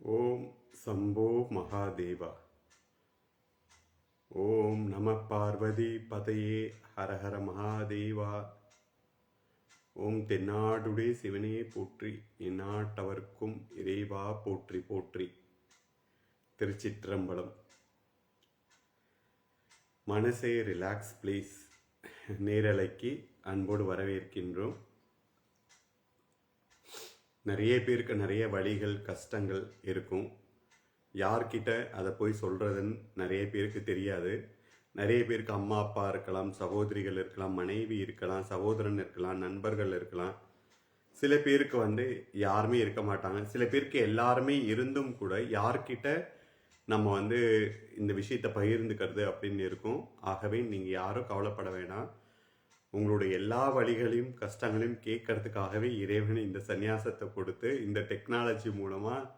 ஓம் சம்போ மகாதேவா. ஓம் நம பார்வதி பதையே ஹரஹர மகாதேவா. ஓம் தென்னாடுடைய சிவனே போற்றி இந்நாட்டவர்க்கும் இறைவா போற்றி போற்றி. திருச்சிற்றம்பலம். மனசே ரிலாக்ஸ் ப்ளீஸ் நேரலைக்கு அன்போடு வரவேற்கின்றோம். நிறைய பேருக்கு நிறைய வழிகள் கஷ்டங்கள் இருக்கும். யார்கிட்ட அதை போய் சொல்கிறதுன்னு நிறைய பேருக்கு தெரியாது. நிறைய பேருக்கு அம்மா அப்பா இருக்கலாம் சகோதரிகள் இருக்கலாம் மனைவி இருக்கலாம் சகோதரன் இருக்கலாம் நண்பர்கள் இருக்கலாம். சில பேருக்கு வந்து யாருமே இருக்க மாட்டாங்க. சில பேருக்கு எல்லாருமே இருந்தும் கூட யார்கிட்ட நம்ம வந்து இந்த விஷயத்தை பகிர்ந்துக்கிறது அப்படின்னு இருக்கும். ஆகவே நீங்கள் யாரும் கவலைப்பட வேணாம். உங்களுடைய எல்லா வழிகளையும் கஷ்டங்களையும் கேட்கறதுக்காகவே இறைவன் இந்த சந்நியாசத்தை கொடுத்து இந்த டெக்னாலஜி மூலமாக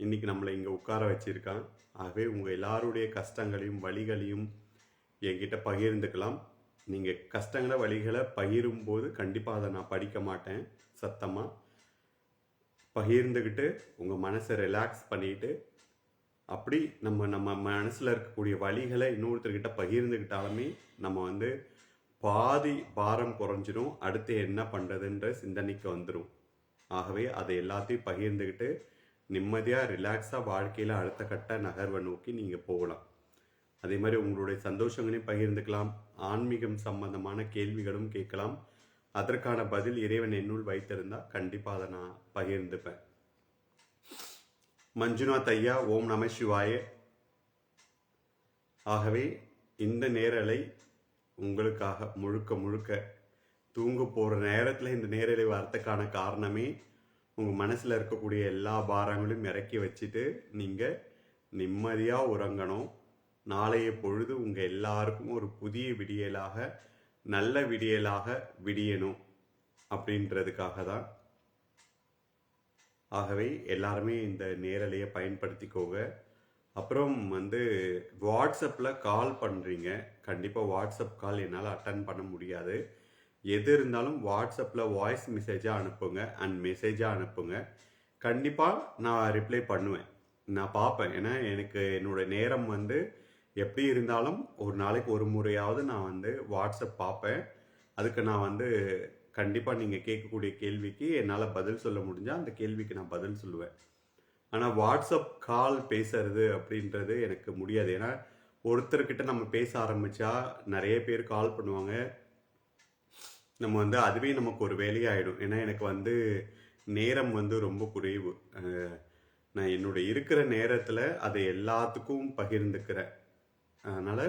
இன்னைக்கு நம்மளை இங்கே உட்கார வச்சுருக்கான். ஆகவே உங்கள் எல்லாருடைய கஷ்டங்களையும் வழிகளையும் என்கிட்ட பகிர்ந்துக்கலாம். நீங்கள் கஷ்டங்களை வழிகளை பகிரும்போது கண்டிப்பாக அதை நான் படிக்க மாட்டேன் சத்தமாக பகிர்ந்துக்கிட்டு உங்கள் மனசை ரிலாக்ஸ் பண்ணிட்டு அப்படி நம்ம நம்ம மனசில் இருக்கக்கூடிய வழிகளை இன்னொருத்தர்கிட்ட பகிர்ந்துக்கிட்டாலுமே நம்ம வந்து பாதி பாரம் குறைஞ்சிரும் அடுத்து என்ன பண்ணுறதுன்ற சிந்தனைக்கு வந்துடும் ஆகவே அதை எல்லாத்தையும் பகிர்ந்துக்கிட்டு நிம்மதியாக ரிலாக்ஸாக வாழ்க்கையில் அடுத்த கட்ட நகர்வை நோக்கி நீங்கள் போகலாம். அதே மாதிரி உங்களுடைய சந்தோஷங்களையும் பகிர்ந்துக்கலாம் ஆன்மீகம் சம்பந்தமான கேள்விகளும் கேட்கலாம். அதற்கான பதில் இறைவன் என்னுள் வைத்திருந்தால் கண்டிப்பாக அதை நான் பகிர்ந்துப்பேன். மஞ்சுநாத் ஐயா ஓம் நம சிவாய. ஆகவே இந்த நேரலை உங்களுக்காக முழுக்க முழுக்க தூங்க போகிற நேரத்தில் இந்த நேரலை வரத்துக்கான காரணமே உங்கள் மனசில் இருக்கக்கூடிய எல்லா பாரங்களையும் இறக்கி வச்சுட்டு நீங்கள் நிம்மதியாக உறங்கணும். நாளைய பொழுது உங்கள் எல்லாருக்கும் ஒரு புதிய விடியலாக நல்ல விடியலாக விடியணும் அப்படின்றதுக்காக தான் ஆகவே எல்லாருமே இந்த நேரலையை பயன்படுத்திக்கோங்க. அப்புறம் வந்து வாட்ஸ்அப்பில் கால் பண்ணுறீங்க. கண்டிப்பாக வாட்ஸ்அப் கால் என்னால் அட்டன் பண்ண முடியாது. எது இருந்தாலும் வாட்ஸ்அப்பில் வாய்ஸ் மெசேஜாக அனுப்புங்க. அண்ட் மெசேஜாக அனுப்புங்க. கண்டிப்பாக நான் ரிப்ளை பண்ணுவேன். நான் பார்ப்பேன். ஏன்னா எனக்கு என்னோட நேரம் வந்து எப்படி இருந்தாலும் ஒரு நாளைக்கு ஒரு முறையாவது நான் வந்து வாட்ஸ்அப் பார்ப்பேன். அதுக்கு நான் வந்து கண்டிப்பாக நீங்கள் கேட்கக்கூடிய கேள்விக்கு என்னால் பதில் சொல்ல முடிஞ்சால் அந்த கேள்விக்கு நான் பதில் சொல்லுவேன். ஆனால் வாட்ஸ்அப் கால் பேசுறது அப்படின்றது எனக்கு முடியாது. ஏன்னா ஒருத்தர்கிட்ட நம்ம பேச ஆரம்பித்தா நிறைய பேர் கால் பண்ணுவாங்க. நம்ம வந்து அதுவே நமக்கு ஒரு வேலையாயிடும் ஏன்னா எனக்கு வந்து நேரம் வந்து ரொம்ப குறைவு. நான் என்னுடைய இருக்கிற நேரத்தில் அதை எல்லாத்துக்கும் பகிர்ந்துக்கிறேன். அதனால்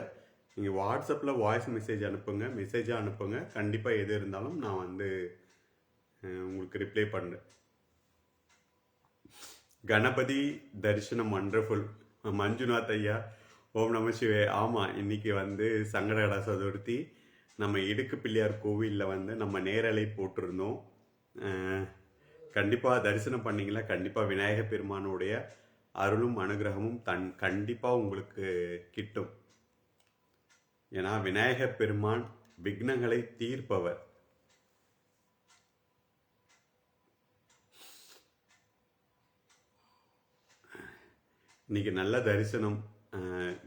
நீங்கள் வாட்ஸ்அப்பில் வாய்ஸ் மெசேஜ் அனுப்புங்க. மெசேஜாக அனுப்புங்க. கண்டிப்பாக எது இருந்தாலும் நான் வந்து உங்களுக்கு ரிப்ளை பண்ணுறேன் கணபதி தரிசனம் ஒண்டர்ஃபுல் மஞ்சுநாத் ஐயா ஓம் நம சிவே ஆமாம் இன்னைக்கு வந்து சங்கடகடா சதுர்த்தி. நம்ம இடுக்கு பிள்ளையார் கோவிலில் வந்து நம்ம நேரலை போட்டிருந்தோம். கண்டிப்பாக தரிசனம் பண்ணிங்களா? கண்டிப்பாக விநாயகர் பெருமானுடைய அருளும் அனுகிரகமும் தன் கண்டிப்பாக உங்களுக்கு கிட்டும். ஏன்னா விநாயகர் பெருமான் விக்னங்களை தீர்ப்பவர். இன்னைக்கு நல்ல தரிசனம்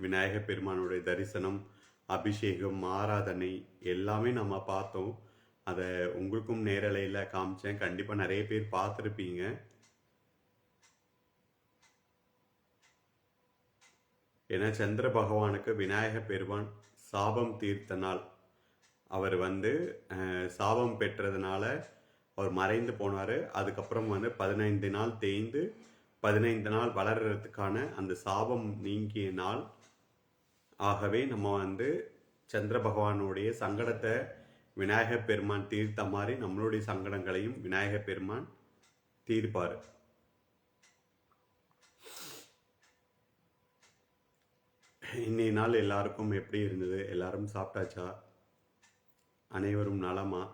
விநாயகர் பெருமானுடைய தரிசனம் அபிஷேகம் ஆராதனை எல்லாமே நம்ம பார்த்தோம். அதை உங்களுக்கும் நேரலையில் காமிச்சேன். கண்டிப்பாக நிறைய பேர் பார்த்துருப்பீங்க. ஏன்னா சந்திர பகவானுக்கு விநாயகர் பெருமான் சாபம் தீர்த்த நாள். அவர் வந்து சாபம் பெற்றதுனால அவர் மறைந்து போனார். அதுக்கப்புறம் வந்து பதினைந்து நாள் தேய்ந்து பதினைந்து நாள் வளர்றதுக்கான அந்த சாபம் நீங்கிய நாள். ஆகவே நம்ம வந்து சந்திர பகவானுடைய சங்கடத்தை விநாயகர் பெருமான் தீர்த்த மாதிரி நம்மளுடைய சங்கடங்களையும் விநாயகர் பெருமான் தீர்ப்பார். இன்னைய நாள் எல்லாருக்கும் எப்படி இருந்தது? எல்லாரும் சாப்பிட்டாச்சா? அனைவரும் நலமா?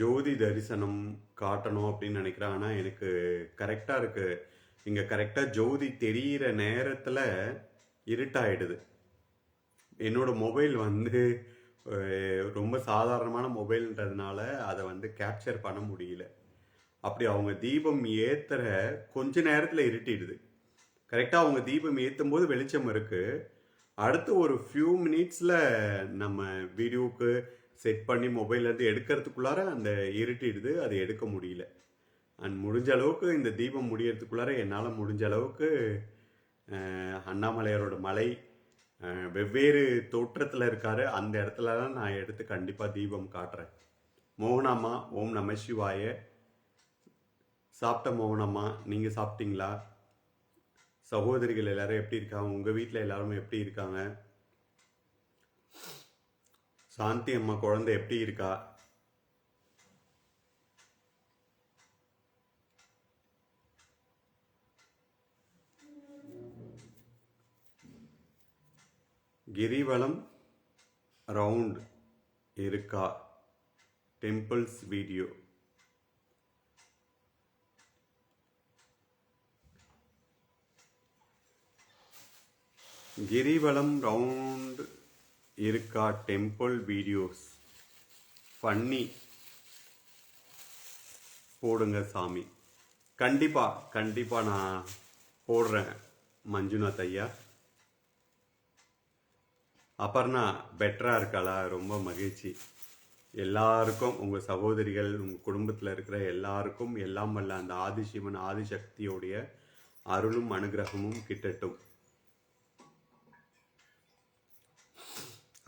ஜோதி தரிசனம் காட்டணும் அப்படின்னு நினைக்கிறேன். ஆனால் எனக்கு கரெக்டாக இருக்கு. இங்கே கரெக்டாக ஜோதி தெரியிற நேரத்தில் இருட்டாயிடுது. என்னோட மொபைல் வந்து ரொம்ப சாதாரணமான மொபைல்ன்றதுனால அதை வந்து கேப்சர் பண்ண முடியல. அப்படி அவங்க தீபம் ஏற்றுற கொஞ்ச நேரத்தில் இருட்டிடுது. கரெக்டாக அவங்க தீபம் ஏற்றும் போது வெளிச்சம் இருக்குது அடுத்து ஒரு ஃபியூ மினிட்ஸில் நம்ம வீடியோவுக்கு செட் பண்ணி மொபைல்லேருந்து எடுக்கிறதுக்குள்ளார அந்த இருட்டிடுது அதை எடுக்க முடியல. அண்ட் முடிஞ்ச அளவுக்கு இந்த தீபம் முடியறதுக்குள்ளார என்னால் முடிஞ்ச அளவுக்கு அண்ணாமலையாரோட மலை வெவ்வேறு தோற்றத்தில் இருக்காரு. அந்த இடத்துலலாம் நான் எடுத்து கண்டிப்பாக தீபம் காட்டுறேன். மோகனாம்மா ஓம் நம சிவாய. சாப்பிட்ட மோகனம்மா நீங்கள் சாப்பிட்டீங்களா? சகோதரிகள் எல்லாரும் எப்படி இருக்காங்க? உங்கள் வீட்டில் எல்லாரும் எப்படி இருக்காங்க? சாந்தி அம்மா குழந்தை எப்படி இருக்கா? கிரிவலம் ரவுண்ட் இருக்கா? டெம்பிள்ஸ் வீடியோ கிரிவலம் ரவுண்ட் இருக்கா டெம்பிள் வீடியோஸ்? பண்ணி போடுங்க சாமி. கண்டிப்பாக கண்டிப்பாக நான் போடுறேன் மஞ்சுநாத் ஐயா. அபர்ணா பெட்டராக இருக்காளா? ரொம்ப மகிழ்ச்சி. எல்லாருக்கும் உங்கள் சகோதரிகள் உங்கள் குடும்பத்தில் இருக்கிற எல்லாருக்கும் எல்லாம் வல்ல அந்த ஆதிசிவன் ஆதிசக்தியோடைய அருளும் அனுகிரகமும் கிட்டட்டும்.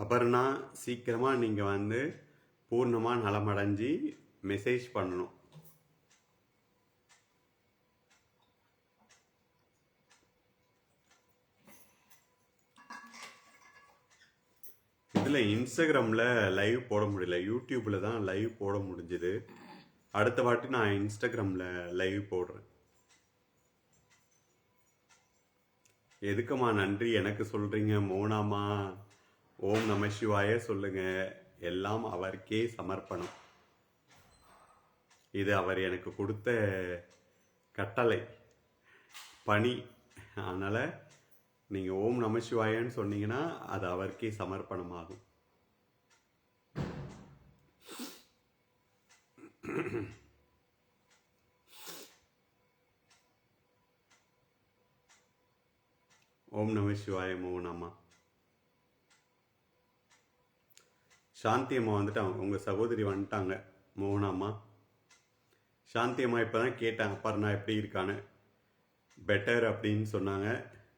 அபர்ணா சீக்கிரமாக நீங்கள் வந்து பூர்ணமாக நலமடைஞ்சு மெசேஜ் பண்ணணும். இதில் இன்ஸ்டாகிராமில் லைவ் போட முடியல. யூடியூப்பில் தான் லைவ் போட முடிஞ்சுது. அடுத்த வாட்டி நான் இன்ஸ்டாகிராமில் லைவ் போடுறேன். எதுக்கம்மா நன்றி? எனக்கு சொல்கிறீங்க மோனாமா. ஓம் நம சிவாய சொல்லுங்க. எல்லாம் அவருக்கே சமர்ப்பணம். இது அவர் எனக்கு கொடுத்த கட்டளை. பணி. அதனால் நீங்கள் ஓம் நம சிவாயன்னு சொன்னீங்கன்னா அது அவருக்கே சமர்ப்பணமாகும். ஓம் நம சிவாய மோகனாமா சாந்தி அம்மா வந்துட்டாங்க உங்கள் சகோதரி வந்துட்டாங்க மோகனாம்மா சாந்தி அம்மா இப்போ தான் கேட்டாங்க அப்பர்ணா எப்படி இருக்கான்னு? பெட்டர் அப்படின்னு சொன்னாங்க.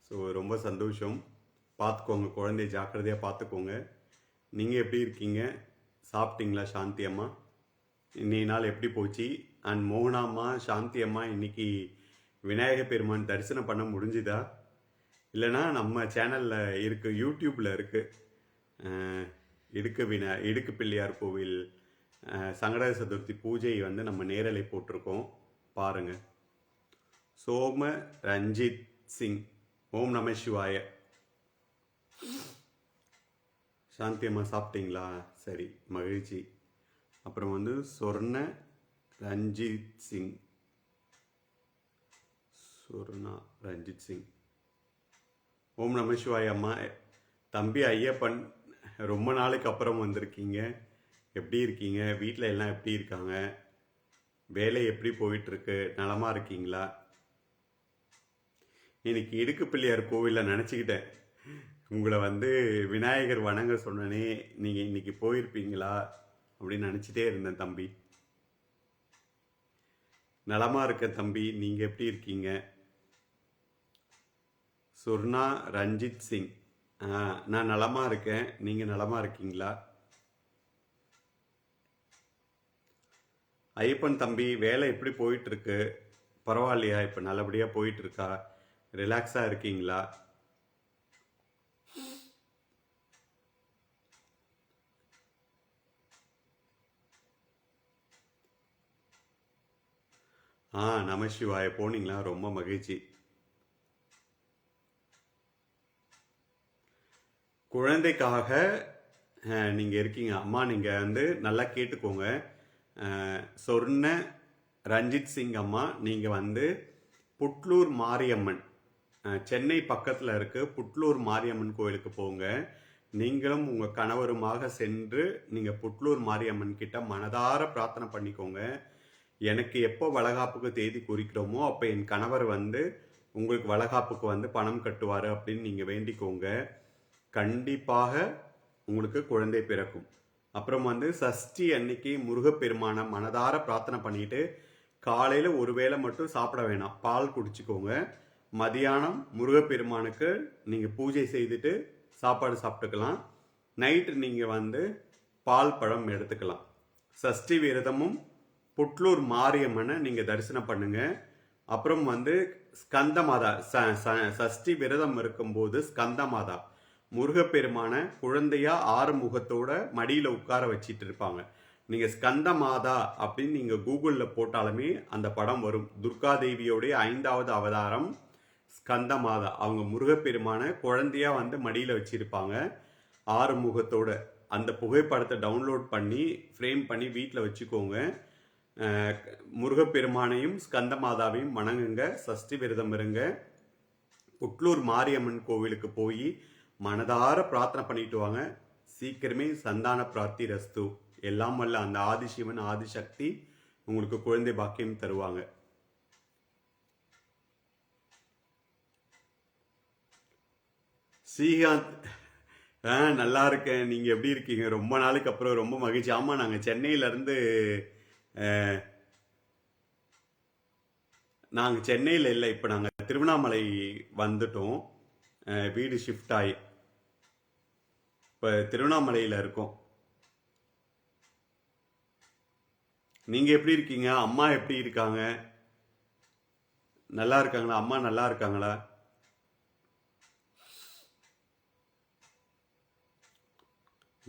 ஸோ ரொம்ப சந்தோஷம். பார்த்துக்கோங்க குழந்தைய ஜாக்கிரதையாக பார்த்துக்கோங்க நீங்கள் எப்படி இருக்கீங்க? சாப்பிட்டீங்களா சாந்தி அம்மா? இன்னைய நாள் எப்படி போச்சு? அண்ட் மோகனாம்மா சாந்தி அம்மா இன்னைக்கு விநாயக பெருமான் தரிசனம் பண்ண முடிஞ்சுதா? இல்லைன்னா நம்ம சேனலில் இருக்குது யூடியூப்பில் இருக்குது இடுக்கு வினா இடுக்கு பிள்ளையார் கோவில் அஹ், சங்கட சதுர்த்தி பூஜை வந்து நம்ம நேரலை போட்டிருக்கோம். பாருங்க. சோம ரஞ்சித் சிங் ஓம் நம சிவாய. சாந்தி அம்மா சாப்பிட்டீங்களா? சரி மகிழ்ச்சி. அப்புறம் வந்து சொர்ண ரஞ்சித் சிங். சொர்ணா ரஞ்சித் சிங். ஓம் நம சிவாய அம்மா. தம்பி ஐயப்பன் ரொம்ப நாளைக்கு அப்புறம் வந்திருக்கீங்க. எப்படி இருக்கீங்க? வீட்டில் எல்லாம் எப்படி இருக்காங்க? வேலை எப்படி போயிட்டுருக்கு? நலமாக இருக்கீங்களா? இன்னைக்கு இடுக்கு பிள்ளையார் கோவிலில் நினச்சிக்கிட்டேன். உங்களை வந்து விநாயகர் வணங்க சொன்னனே நீங்கள் இன்னைக்கு போயிருப்பீங்களா? அப்படின்னு நினச்சிட்டே இருந்தேன் தம்பி. நலமாக இருக்க தம்பி நீங்கள் எப்படி இருக்கீங்க? சுர்ணா ரஞ்சித் சிங். நான் நலமாக இருக்கேன். நீங்கள் நலமாக இருக்கீங்களா? ஐயப்பன் தம்பி வேலை எப்படி போயிட்டுருக்கு? பரவாயில்லையா? இப்போ நல்லபடியாக போயிட்டுருக்கா? ரிலாக்ஸாக இருக்கீங்களா? ஆ நமசிவாய போனீங்களா? ரொம்ப மகிழ்ச்சி. குழந்தைக்காக நீங்கள் இருக்கீங்க. அம்மா நீங்கள் வந்து நல்லா கேட்டுக்கோங்க. சொர்ண ரஞ்சித் சிங் அம்மா நீங்கள் வந்து புட்லூர் மாரியம்மன் சென்னை பக்கத்தில் இருக்கு. புட்லூர் மாரியம்மன் கோயிலுக்கு போங்க. நீங்களும் உங்கள் கணவருமாக சென்று நீங்கள் புட்லூர் மாரியம்மன் கிட்ட மனதார பிரார்த்தனை பண்ணிக்கோங்க. எனக்கு எப்போ வளகாப்புக்கு தேதி குறிக்கிறோமோ அப்போ என் கணவர் வந்து உங்களுக்கு வளகாப்புக்கு வந்து பணம் கட்டுவார் அப்படின்னு நீங்கள் வேண்டிக்கோங்க. கண்டிப்பாக உங்களுக்கு குழந்தை பிறக்கும். அப்புறம் வந்து சஷ்டி அன்னைக்கு முருகப்பெருமானை மனதார பிரார்த்தனை பண்ணிட்டு காலையில் ஒரு வேளை மட்டும் சாப்பிட வேணாம். பால் குடிச்சுக்கோங்க. மதியானம் முருகப்பெருமானுக்கு நீங்கள் பூஜை செய்துட்டு சாப்பாடு சாப்பிட்டுக்கலாம். நைட்டு நீங்கள் வந்து பால் பழம் எடுத்துக்கலாம். சஷ்டி விரதமும் புட்லூர் மாரியம்மனை நீங்கள் தரிசனம் பண்ணுங்க. அப்புறம் வந்து ஸ்கந்தமாதா ச ச- சஷ்டி விரதம் இருக்கும்போது ஸ்கந்த மாதா முருகப்பெருமான குழந்தையா ஆறுமுகத்தோட மடியில் உட்கார வச்சிட்டு இருப்பாங்க. நீங்கள் ஸ்கந்த மாதா அப்படின்னு நீங்கள் கூகுளில் போட்டாலுமே அந்த படம் வரும். துர்கா தேவியோடைய ஐந்தாவது அவதாரம் ஸ்கந்த மாதா அவங்க முருகப்பெருமான குழந்தையா வந்து மடியில் வச்சிருப்பாங்க. ஆறுமுகத்தோட அந்த புகைப்படத்தை டவுன்லோட் பண்ணி ஃப்ரேம் பண்ணி வீட்டில் வச்சுக்கோங்க. முருகப்பெருமானையும் ஸ்கந்த மாதாவையும் வணங்குங்க சஷ்டி விரதம் இருங்க. புட்லூர் மாரியம்மன் கோவிலுக்கு போய் மனதார பிரார்த்தனை பண்ணிட்டு வாங்க. சீக்கிரமே சந்தான பிரார்த்தி ரஸ்து. எல்லாம் வல்ல அந்த ஆதிசிவன் ஆதிசக்தி உங்களுக்கு குழந்தை பாக்கியம் தருவாங்க. ஸ்ரீகாந்த் ஆ நல்லா இருக்கேன். நீங்கள் எப்படி இருக்கீங்க? ரொம்ப நாளுக்கு அப்புறம் ரொம்ப மகிழ்ச்சி. ஆமாம் நாங்கள் சென்னையிலேருந்து நாங்கள் சென்னையில் இல்லை. இப்போ நாங்கள் திருவண்ணாமலை வந்துட்டோம். வீடு ஷிஃப்ட் ஆகி இப்போ திருவண்ணாமலையில் இருக்கோம். நீங்கள் எப்படி இருக்கீங்க? அம்மா எப்படி இருக்காங்க? நல்லா இருக்காங்களா? அம்மா நல்லா இருக்காங்களா?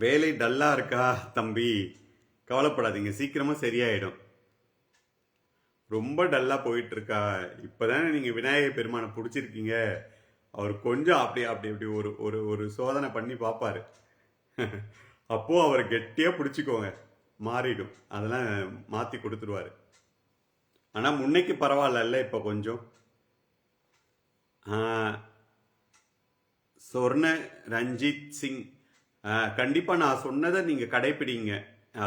வேலை டல்லா இருக்கா தம்பி? கவலைப்படாதீங்க சீக்கிரமா சரியாயிடும். ரொம்ப டல்லாக போயிட்டு இருக்கா? இப்பதானே நீங்கள் விநாயகர் பெருமானை பிடிச்சிருக்கீங்க. அவர் கொஞ்சம் அப்படி அப்படி அப்படி ஒரு ஒரு ஒரு சோதனை பண்ணி பார்ப்பாரு. அப்போது அவரை கெட்டியாக பிடிச்சிக்கோங்க. மாறிடும். அதெல்லாம் மாற்றி கொடுத்துருவாரு. ஆனால் முன்னைக்கு பரவாயில்ல இப்போ கொஞ்சம். சொர்ண ரஞ்சித் சிங். கண்டிப்பாக நான் சொன்னதை நீங்கள் கடைப்பிடிங்க.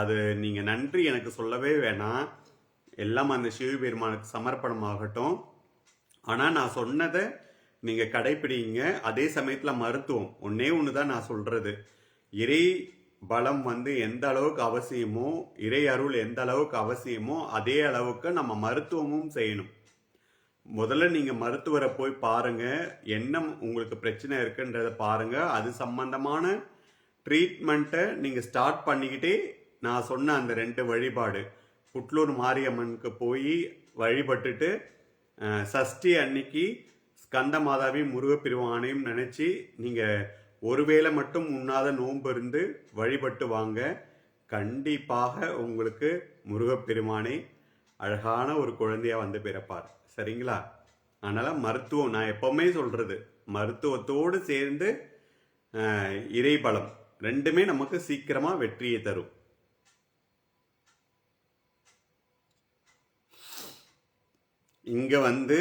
அது நீங்கள் நன்றி எனக்கு சொல்லவே வேணாம். எல்லாம் அந்த சிவபெருமானுக்கு சமர்ப்பணமாகட்டும். ஆனால் நான் சொன்னதை நீங்கள் கடைப்பிடிங்க. அதே சமயத்தில் மருத்துவம். ஒன்றே ஒன்று தான் நான் சொல்கிறது இறை பலம் வந்து எந்த அளவுக்கு அவசியமோ இறை அருள் எந்த அளவுக்கு அவசியமோ அதே அளவுக்கு நம்ம மருத்துவமும் செய்யணும். முதல்ல நீங்கள் மருத்துவரை போய் பாருங்கள் என்ன உங்களுக்கு பிரச்சனை இருக்குன்றத பாருங்கள் அது சம்பந்தமான ட்ரீட்மெண்ட்டை நீங்கள் ஸ்டார்ட் பண்ணிக்கிட்டே நான் சொன்ன அந்த ரெண்டு வழிபாடு. புட்லூர் மாரியம்மனுக்கு போய் வழிபட்டுட்டு சஷ்டி அன்னைக்கு ஸ்கந்த மாதாவையும் முருகப்பெருமானையும் நினச்சி நீங்கள் ஒருவேளை மட்டும் உண்ணாத நோன்பு இருந்து வழிபட்டு வாங்க. கண்டிப்பாக உங்களுக்கு முருகப்பெருமானை அழகான ஒரு குழந்தையாக வந்து பிறப்பார். சரிங்களா? அதனால் மருத்துவம் நான் எப்போவுமே சொல்கிறது மருத்துவத்தோடு சேர்ந்து இறைபலம் ரெண்டுமே நமக்கு சீக்கிரமாக வெற்றியை தரும். இங்கே வந்து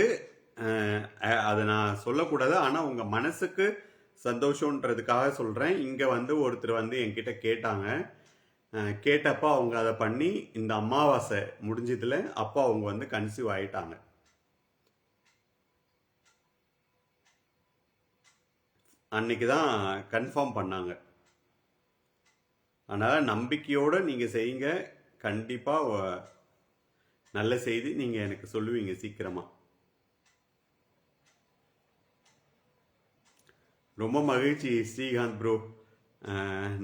அதை நான் சொல்லக்கூடாது. ஆனால் உங்கள் மனசுக்கு சந்தோஷன்றதுக்காக சொல்கிறேன் இங்கே வந்து ஒருத்தர் வந்து என்கிட்ட கேட்டாங்க. கேட்டப்போ கேட்டப்ப அவங்க அதை பண்ணி இந்த அமாவாசை முடிஞ்சதில் அப்போ அவங்க வந்து கன்சீவ் ஆயிட்டாங்க. அன்னைக்கு தான் கன்ஃபார்ம் பண்ணாங்க. அதனால் நம்பிக்கையோடு நீங்கள் செய்யுங்க. கண்டிப்பாக நல்ல செய்தி நீங்கள் எனக்கு சொல்லுவீங்க சீக்கிரமாக ரொம்ப மகிழ்ச்சி ஸ்ரீகாந்த் ப்ரோ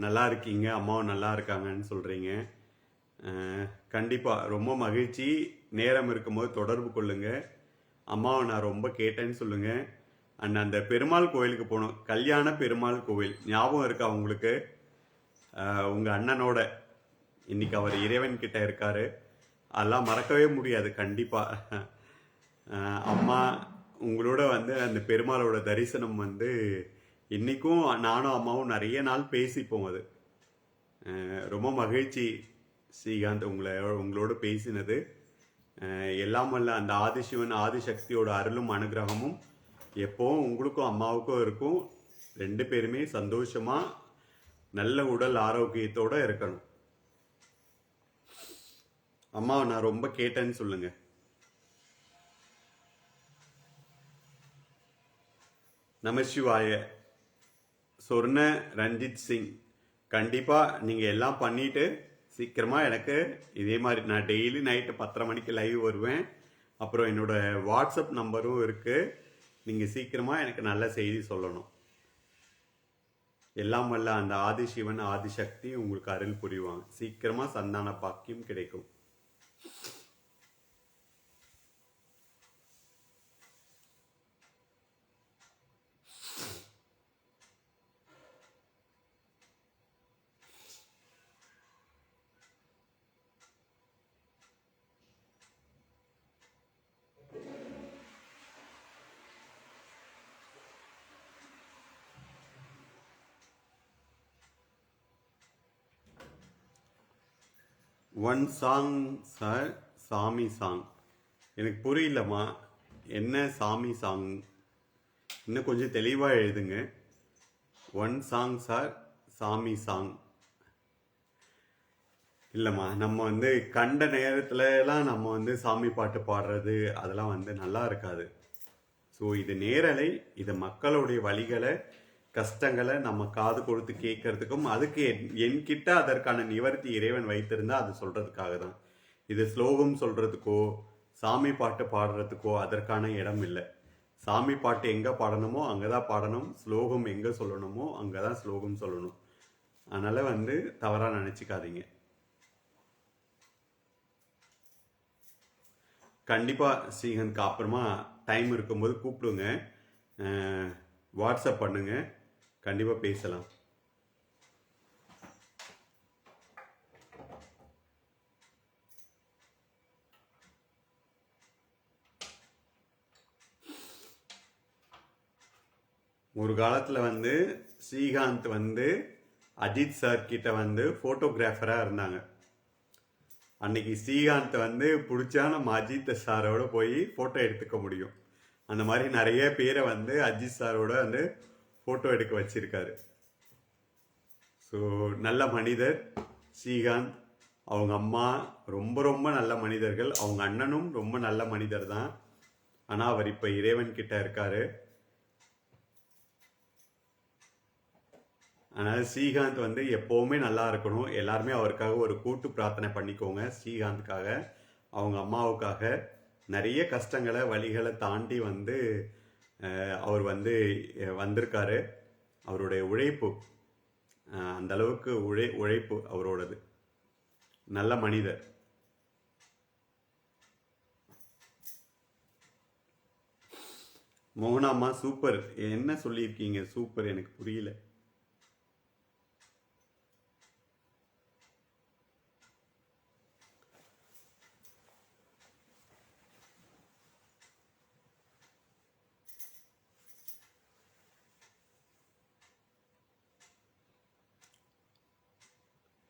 நல்லா இருக்கீங்க அம்மாவும் நல்லா இருக்காங்கன்னு சொல்கிறீங்க கண்டிப்பாக ரொம்ப மகிழ்ச்சி. நேரம் இருக்கும்போது தொடர்பு கொள்ளுங்க. அம்மாவை நான் ரொம்ப கேட்டேன்னு சொல்லுங்க. அண்ட் அந்த பெருமாள் கோயிலுக்கு போனோம். கல்யாண பெருமாள் கோவில். ஞாபகம் இருக்கா உங்களுக்கு? உங்கள் அண்ணனோட. இன்னைக்கு அவர் இறைவன் கிட்ட இருக்காரு. அதெல்லாம் மறக்கவே முடியாது கண்டிப்பாக அம்மா உங்களோட வந்து அந்த பெருமாளோட தரிசனம் வந்து இன்றைக்கும் நானும் அம்மாவும் நிறைய நாள் பேசிப்போம் அது. ரொம்ப மகிழ்ச்சி ஸ்ரீகாந்த் உங்களை உங்களோட பேசினது. எல்லாம் வல்ல அந்த ஆதிசிவன் ஆதிசக்தியோட அருளும் அனுகிரகமும் எப்போவும் உங்களுக்கும் அம்மாவுக்கும் இருக்கும். ரெண்டு பேருமே சந்தோஷமாக நல்ல உடல் ஆரோக்கியத்தோடு இருக்கணும். அம்மா நான் ரொம்ப கேட்டேன்னு சொல்லுங்க. நமசிவாய சொர்ண ரஞ்சித் சிங். கண்டிப்பாக நீங்கள் எல்லாம் பண்ணிவிட்டு சீக்கிரமாக எனக்கு இதே மாதிரி நான் டெய்லி நைட்டு பத்தரை மணிக்கு லைவ் வருவேன். அப்புறம் என்னோட வாட்ஸ்அப் நம்பரும் இருக்குது நீங்கள் சீக்கிரமாக எனக்கு நல்ல செய்தி சொல்லணும். எல்லாம் வல்ல அந்த ஆதிசிவன் ஆதிசக்தி உங்களுக்கு அருள் புரிவாங்க. சீக்கிரமாக சந்தான பாக்கியம் கிடைக்கும். ஒன் சாங் சார் சாமி சாங் எனக்கு புரியலம்மா என்ன சாமி சாங் இன்னும் கொஞ்சம் தெளிவாக எழுதுங்க. ஒன் சாங் சார் சாமி சாங் இல்லைம்மா நம்ம வந்து கண்ட நேரத்துலலாம் நம்ம வந்து சாமி பாட்டு பாடுறது அதெல்லாம் வந்து நல்லா இருக்காது. ஸோ இது நேரலை இது மக்களுடைய வழிகளை கஷ்டங்களை நம்ம காது கொடுத்து கேட்கறதுக்கும் அதுக்கு என்- என்கிட்ட அதற்கான நிவர்த்தி இறைவன் வைத்திருந்தா அது சொல்றதுக்காக தான் இது ஸ்லோகம் சொல்றதுக்கோ சாமி பாட்டு பாடுறதுக்கோ அதற்கான இடம் இல்லை. சாமி பாட்டு எங்கே பாடணுமோ அங்கே தான் பாடணும். ஸ்லோகம் எங்கே சொல்லணுமோ அங்கே தான் ஸ்லோகம் சொல்லணும். அதனால் வந்து தவறாக நினச்சிக்காதீங்க. கண்டிப்பாக ஸ்ரீகந்த்க்கு அப்புறமா டைம் இருக்கும்போது கூப்பிடுங்க. வாட்ஸ்அப் பண்ணுங்கள் கண்டிப்பாக பேசலாம். ஒரு காலத்தில் வந்து ஸ்ரீகாந்த் வந்து அஜித் சார் கிட்ட வந்து ஃபோட்டோகிராஃபராக இருந்தாங்க. அன்னைக்கு ஸ்ரீகாந்த் வந்து பிடிச்சா நம்ம அஜித் சாரோட போய் ஃபோட்டோ எடுத்துக்க முடியும். அந்த மாதிரி நிறைய பேரை வந்து அஜித் சாரோட வந்து ஃபோட்டோ எடுக்க வச்சிருக்காரு. ஸோ நல்ல மனிதர் ஸ்ரீகாந்த். அவங்க அம்மா ரொம்ப ரொம்ப நல்ல மனிதர்கள். அவங்க அண்ணனும் ரொம்ப நல்ல மனிதர் தான் ஆனால் அவர் இப்போ இறைவன் கிட்ட இருக்காரு. அதனால் ஸ்ரீகாந்த் வந்து எப்போவுமே நல்லா இருக்கணும். எல்லாருமே அவருக்காக ஒரு கூட்டு பிரார்த்தனை பண்ணிக்கோங்க ஸ்ரீகாந்துக்காக அவங்க அம்மாவுக்காக. நிறைய கஷ்டங்களை வழிகளை தாண்டி வந்து அவர் வந்து வந்திருக்காரு. அவருடைய உழைப்பு அந்த அளவுக்கு உழை உழைப்பு அவரோடது. நல்ல மனிதர். மோகனாம்மா சூப்பர். என்ன சொல்லியிருக்கீங்க? சூப்பர் எனக்கு புரியல.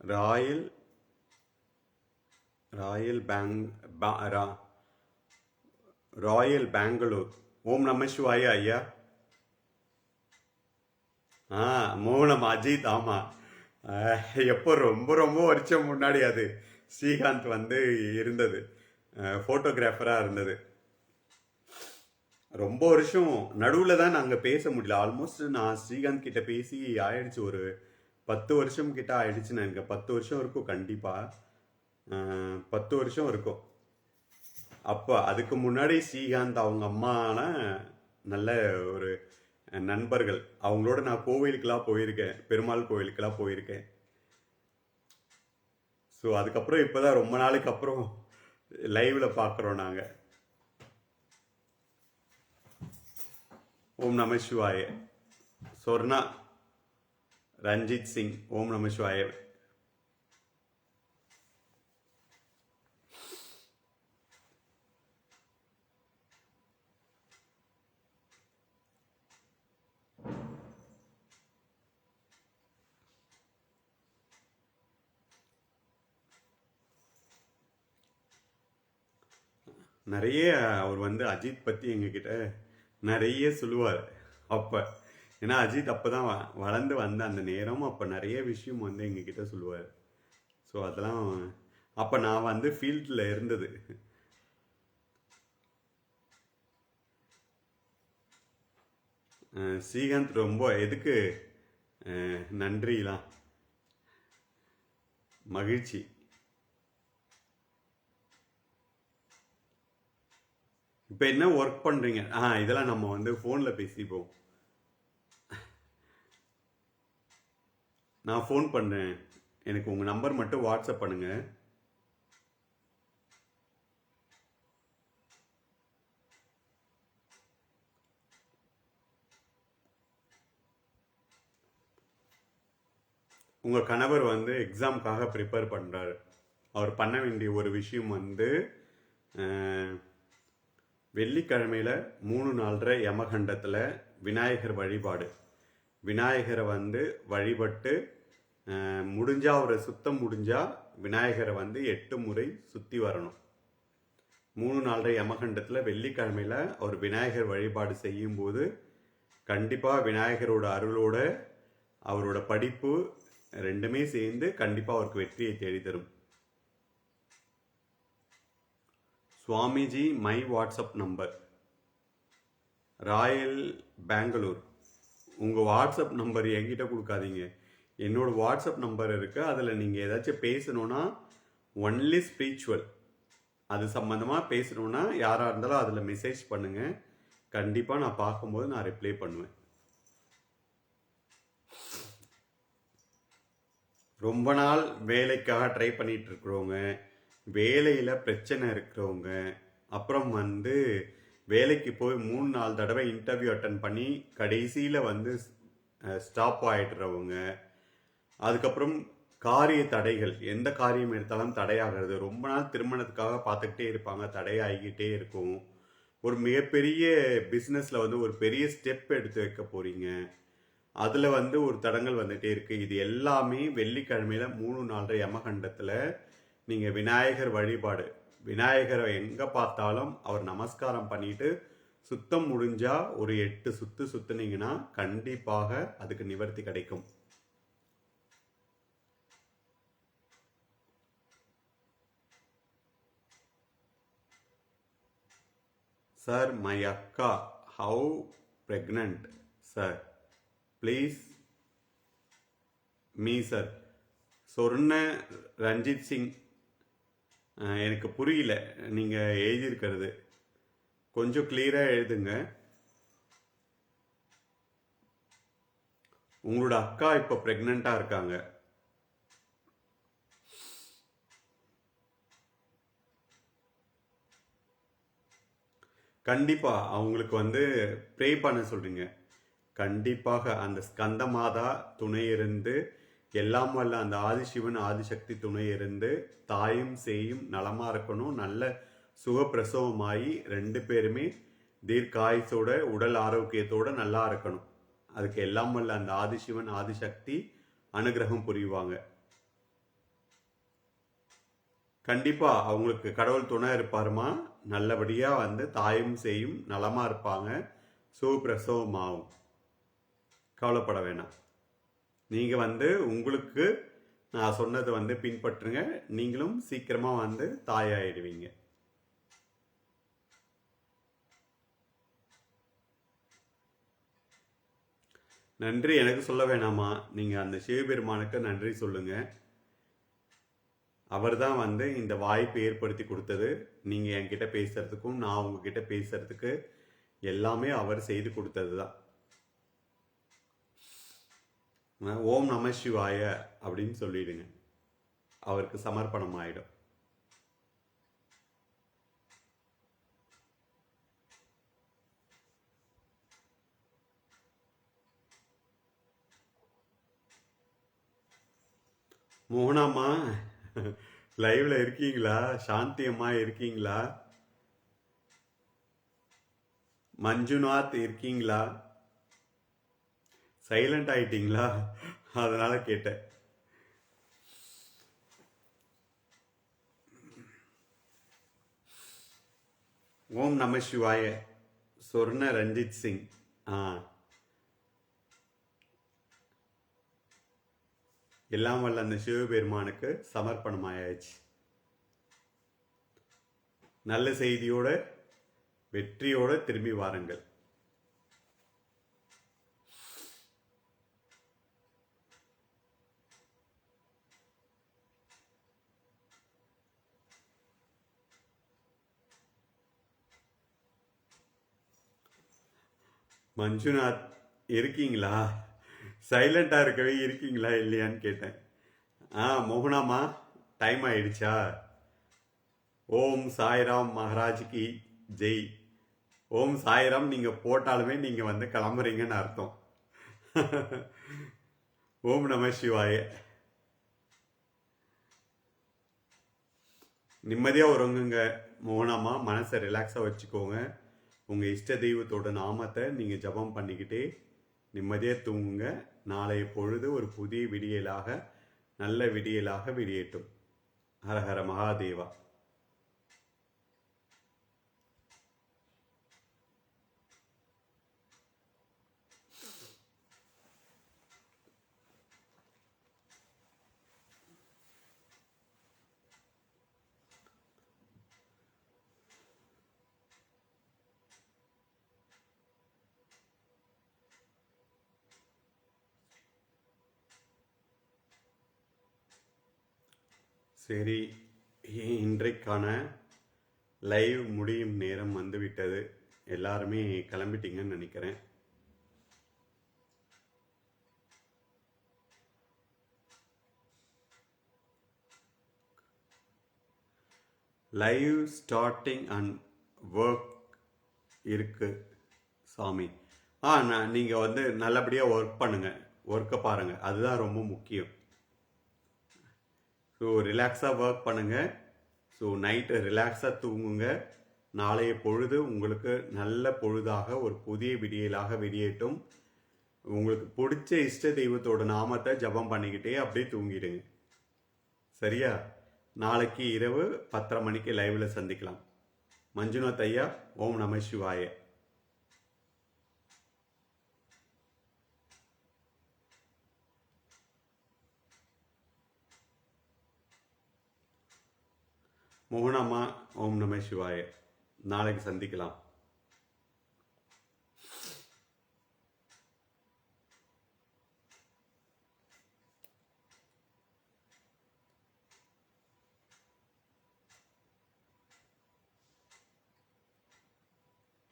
ராயல் ராயல் பேங் ரா- ராயல் பெங்களூர் ஓம் நம சிவாய ஐயா ஆ மோகனம் அஜித் ஆமாம் எப்போ ரொம்ப ரொம்ப வருஷம் முன்னாடி அது ஸ்ரீகாந்த் வந்து இருந்தது ஃபோட்டோகிராஃபராக இருந்தது ரொம்ப வருஷம் நடுவில் தான் நாங்கள் பேச முடியல ஆல்மோஸ்ட் நான் ஸ்ரீகாந்த் கிட்ட பேசி ஆயிடுச்சு ஒரு பத்து வருஷம் கிட்ட ஆயிடுச்சு எனக்கு பத்து வருஷம் இருக்கும் கண்டிப்பாக பத்து வருஷம் இருக்கும். அப்போ அதுக்கு முன்னாடி ஸ்ரீகாந்த் அவங்க அம்மான நல்ல ஒரு நண்பர்கள். அவங்களோட நான் கோவிலுக்கெல்லாம் போயிருக்கேன். பெருமாள் கோவிலுக்கெல்லாம் போயிருக்கேன். ஸோ அதுக்கப்புறம் இப்போதான் ரொம்ப நாளைக்கு அப்புறம் லைவ்ல பார்க்குறோம் நாங்கள் ஓம் நம சிவாய. சொர்ணா. ரஞ்சித் சிங் ஓம் நம சிவாய. நிறைய அவர் வந்து அஜித் பற்றி எங்ககிட்ட நிறைய சொல்லுவார். அப்போ ஏன்னா அஜித் அப்போ தான் வளர்ந்து வந்த அந்த நேரம் அப்போ நிறைய விஷயம் வந்து எங்ககிட்ட சொல்லுவார். ஸோ அதெல்லாம் அப்போ நான் வந்து ஃபீல்டில் இருந்தது. ஸ்ரீகாந்த் ரொம்ப எதுக்கு? நன்றிலாம் மகிழ்ச்சி. இப்போ என்ன ஒர்க் பண்ணுறீங்க ஆ இதெல்லாம் நம்ம வந்து ஃபோனில் பேசிப்போம். நான் ஃபோன் பண்ணேன். எனக்கு உங்கள் நம்பர் மட்டும் வாட்ஸ்அப் பண்ணுங்க. உங்கள் கணவர் வந்து எக்ஸாமுக்காக ப்ரிப்பேர் பண்ணுறாரு அவர் பண்ண வேண்டிய ஒரு விஷயம் வந்து வெள்ளிக்கிழமையில் வெள்ளிக்கிழமையில மூணு நாலரை யமகண்டத்தில் விநாயகர் வழிபாடு. விநாயகரை வந்து வழிபட்டு முடிஞ்சால் அவரை சுத்தம் முடிஞ்சால் விநாயகரை வந்து எட்டு முறை சுற்றி வரணும். மூணு நாலரை யமகண்டத்தில் வெள்ளிக்கிழமையில் அவர் விநாயகர் வழிபாடு செய்யும்போது கண்டிப்பாக விநாயகரோட அருளோட அவரோட படிப்பு ரெண்டுமே சேர்ந்து கண்டிப்பாக அவருக்கு வெற்றியை தேடித்தரும். Swamiji my WhatsApp number. Royal Bengaluru. உங்கள் வாட்ஸ்அப் நம்பர் என்கிட்ட கொடுக்காதீங்க. என்னோடய வாட்ஸ்அப் நம்பர் இருக்குது அதில் நீங்கள் ஏதாச்சும் பேசணுன்னா ஒன்லி ஸ்பிரிச்சுவல் அது சம்மந்தமாக பேசணுன்னா யாராக இருந்தாலும் அதில் மெசேஜ் பண்ணுங்கள் கண்டிப்பாக நான் பார்க்கும்போது நான் ரிப்ளை பண்ணுவேன். ரொம்ப நாள் வேலைக்காக ட்ரை பண்ணிகிட்டு இருக்கிறவங்க வேலையில் பிரச்சனை இருக்கிறவங்க அப்புறம் வந்து வேலைக்கு போய் மூணு நாலு தடவை இன்டர்வியூ அட்டன் பண்ணி கடைசியில் வந்து ஸ்டாப் ஆகிடுறவங்க அதுக்கப்புறம் காரிய தடைகள் எந்த காரியம் எடுத்தாலும் தடையாகிறது. ரொம்ப நாள் திருமணத்துக்காக பார்த்துக்கிட்டே இருப்பாங்க தடையாகிக்கிட்டே இருக்கும். ஒரு மிகப்பெரிய பிஸ்னஸில் வந்து ஒரு பெரிய ஸ்டெப் எடுத்து வைக்க போகிறீங்க அதில் வந்து ஒரு தடங்கள் வந்துகிட்டே இருக்குது இது எல்லாமே வெள்ளிக்கிழமையில் மூணு நாலரை யமகண்டத்தில் நீங்கள் விநாயகர் வழிபாடு விநாயகரை எங்கே பார்த்தாலும் அவர் நமஸ்காரம் பண்ணிட்டு சுத்தம் முடிஞ்சால் ஒரு எட்டு சுத்து சுத்துனீங்கன்னா கண்டிப்பாக அதுக்கு நிவர்த்தி கிடைக்கும். சார் மை அக்கா how pregnant sir please me sir சொன்ன ரஞ்சித் சிங் எனக்கு புரியல. நீங்கள் எழுதியிருக்கிறது. கொஞ்சம் கிளியராக எழுதுங்க. உங்களோட அக்கா இப்போ ப்ரெக்னெண்ட்டாக இருக்காங்க. கண்டிப்பாக அவங்களுக்கு வந்து ப்ரே பண்ண சொல்கிறீங்க கண்டிப்பாக அந்த ஸ்கந்த மாதா துணை இருந்து எல்லாம் வல்ல அந்த ஆதிசிவன் ஆதிசக்தி துணை இருந்து தாயும் சேயும் நலமாக இருக்கணும். நல்ல சுகப்பிரசவமாகி ரெண்டு பேருமே தீர்க்காயுசோட உடல் ஆரோக்கியத்தோட நல்லா இருக்கணும். அதுக்கு எல்லாம் வல்ல அந்த ஆதிசிவன் ஆதிசக்தி அனுகிரகம் புரிவாங்க. கண்டிப்பாக அவங்களுக்கு கடவுள் துணை இருப்பாருமா? நல்லபடியாக வந்து தாயும் செய்யும் நலமாக இருப்பாங்க. சுபிரசவமாகும் கவலைப்பட வேணாம். நீங்கள் வந்து உங்களுக்கு நான் சொன்னது வந்து பின்பற்றுங்க. நீங்களும் சீக்கிரமாக வந்து தாயாயிடுவீங்க. நன்றி. எனக்கு சொல்ல வேணாமா? நீங்கள் அந்த சிவபெருமானுக்கு நன்றி சொல்லுங்கள் அவர் தான் வந்து இந்த வாய்ப்பு ஏற்படுத்தி கொடுத்தது. நீங்கள் என்கிட்ட பேசுகிறதுக்கும் நான் உங்ககிட்ட பேசுகிறதுக்கு எல்லாமே அவர் செய்து கொடுத்தது தான் ஓம் நம சிவாய அப்படின்னு சொல்லிடுங்க. அவருக்கு சமர்ப்பணம் ஆயிடும். மோகனாம்மா லைவ்ல இருக்கீங்களா? சாந்தி அம்மா இருக்கீங்களா? மஞ்சுநாத் இருக்கீங்களா? சைலண்ட் ஆயிட்டீங்களா? அதனால கேட்டேன். ஓம் நம சிவாய. சொர்ண ரஞ்சித் சிங். ஆ. எல்லாம் வல்ல அந்த சிவபெருமானுக்கு சமர்ப்பணமாயாச்சு. நல்ல செய்தியோட வெற்றியோட திரும்பி வாருங்கள். மஞ்சுநாத் இருக்கீங்களா? சைலண்ட்டாக இருக்கவே இருக்கீங்களா இல்லையான்னு கேட்டேன். ஆ மோகனாமா டைம் ஆயிடுச்சா? ஓம் சாய்ராம் மகாராஜ்க்கு ஜெய். ஓம் சாய்ராம் நீங்கள் போட்டாலுமே நீங்கள் வந்து கிளம்புறீங்கன்னு அர்த்தம். ஓம் நம சிவாய. நிம்மதியாக உறங்குங்க. மோனமாக மனசை ரிலாக்ஸாக வச்சுக்கோங்க. உங்கள் இஷ்ட தெய்வத்தோட நாமத்தை நீங்கள் ஜபம் பண்ணிக்கிட்டே நிம்மதியாக தூங்குங்க. நாளைய பொழுது ஒரு புதிய விடியலாக நல்ல விடியலாக விடியட்டும் ஹரஹர மகாதேவா. சரி இன்றைக்கான லைவ் முடியும் நேரம் வந்துவிட்டது. எல்லாருமே கிளம்பிட்டீங்கன்னு நினைக்கிறேன். லைவ் ஸ்டார்டிங் அண்ட் ஒர்க் இருக்கு சாமி. ஆ நான் நீங்கள் வந்து நல்லபடியாக ஒர்க் பண்ணுங்கள் ஒர்க்கை பாருங்கள் அதுதான் ரொம்ப முக்கியம். ஸோ ரிலாக்ஸாக ஒர்க் பண்ணுங்கள் ஸோ நைட்டு ரிலாக்ஸாக தூங்குங்க. நாளைய பொழுது உங்களுக்கு நல்ல பொழுதாக ஒரு புதிய விடியலாக வெளியேட்டும் உங்களுக்கு பிடிச்ச இஷ்ட தெய்வத்தோட நாமத்தை ஜபம் பண்ணிக்கிட்டே அப்படியே தூங்கிடுங்க. சரியா? நாளைக்கு இரவு பத்தரை மணிக்கு லைவில் சந்திக்கலாம். மஞ்சுநாத் ஐயா ஓம் நம சிவாய. மோகனம்மா ஓம் நம சிவாய. நாளைக்கு சந்திக்கலாம்.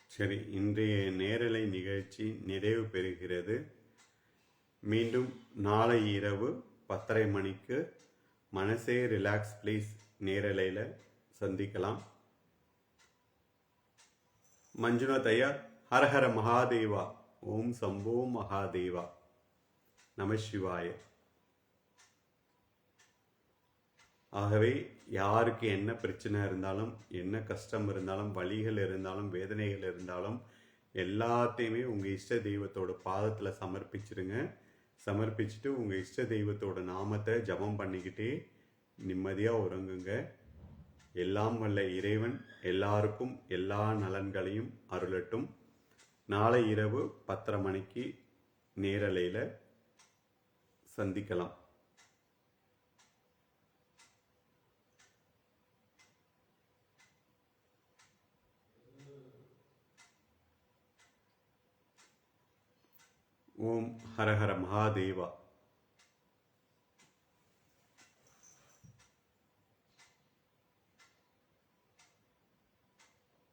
சரி இன்றைய நேரலை நிகழ்ச்சி நிறைவு பெறுகிறது. மீண்டும் நாளை இரவு பத்தரை மணிக்கு. மனசே ரிலாக்ஸ் ப்ளீஸ். நேரலையில் சந்திக்கலாம். மஞ்சுநாத் ஐயா ஹரஹர மகாதேவா ஓம் சம்போ மகாதேவா நம சிவாய. ஆகவே யாருக்கு என்ன பிரச்சனை இருந்தாலும் என்ன கஷ்டம் இருந்தாலும் வலிகள் இருந்தாலும் வேதனைகள் இருந்தாலும் எல்லாத்தையுமே உங்கள் இஷ்ட தெய்வத்தோட பாதத்தில் சமர்ப்பிச்சிருங்க. சமர்ப்பிச்சுட்டு உங்கள் இஷ்ட தெய்வத்தோட நாமத்தை ஜபம் பண்ணிக்கிட்டே நிம்மதியாக உறங்குங்க. எல்லாம் வல்ல இறைவன் எல்லாருக்கும் எல்லா நலன்களையும் அருளட்டும். நாளை இரவு பத்தரை மணிக்கு நேரலையில் சந்திக்கலாம். ஓம் ஹரஹர மகாதேவா.